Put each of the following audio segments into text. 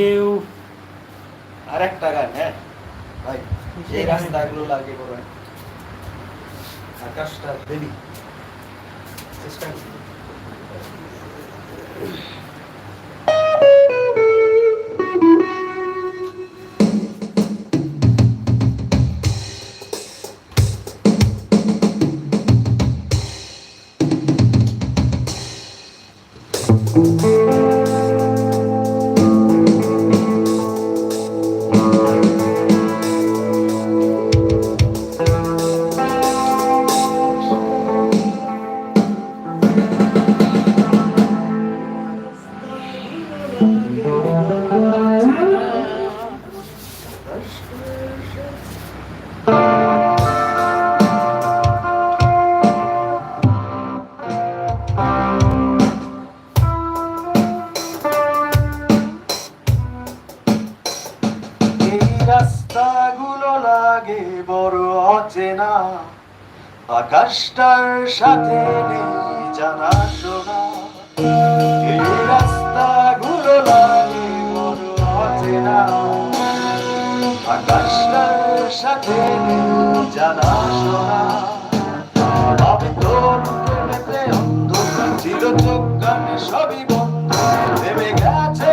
You আর একটা গান হ্যাঁ? ভাই এই রাস্তাগুলো লাগে বড় আকাশটা দেবি। চেষ্টা করি এই রাস্তাগুলো লাগে বড় অচেনা। আকাশটার সাথে নেই জানা শোনা। এই রাস্তাগুলো লাগে বড় অচেনা। আকাশটার সাথে নেই জানা শোনা। সবই বন্ধ ভেবে গেছে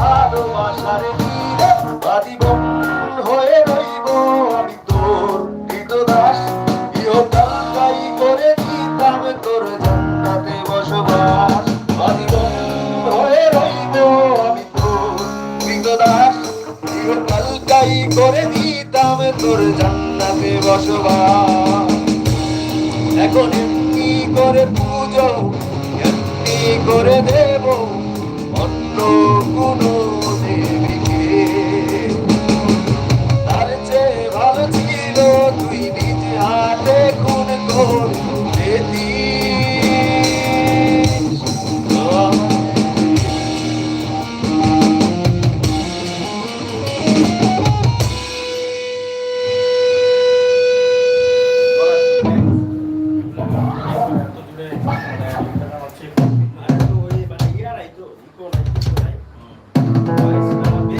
ভালোবাসার তীরে আজীবন হয়ে রইব আমি তোর কৃতদাস। ইহকাল করে দিতাম তোর জান্নাতে বসবাস। আজীবন হয়ে রইব আমি তোর কৃতদাস। ইহকাল করে দিতাম তোর জান্নাতে বসবাস। এখন এমনি করে পুজো করে দেব অন্য কোনো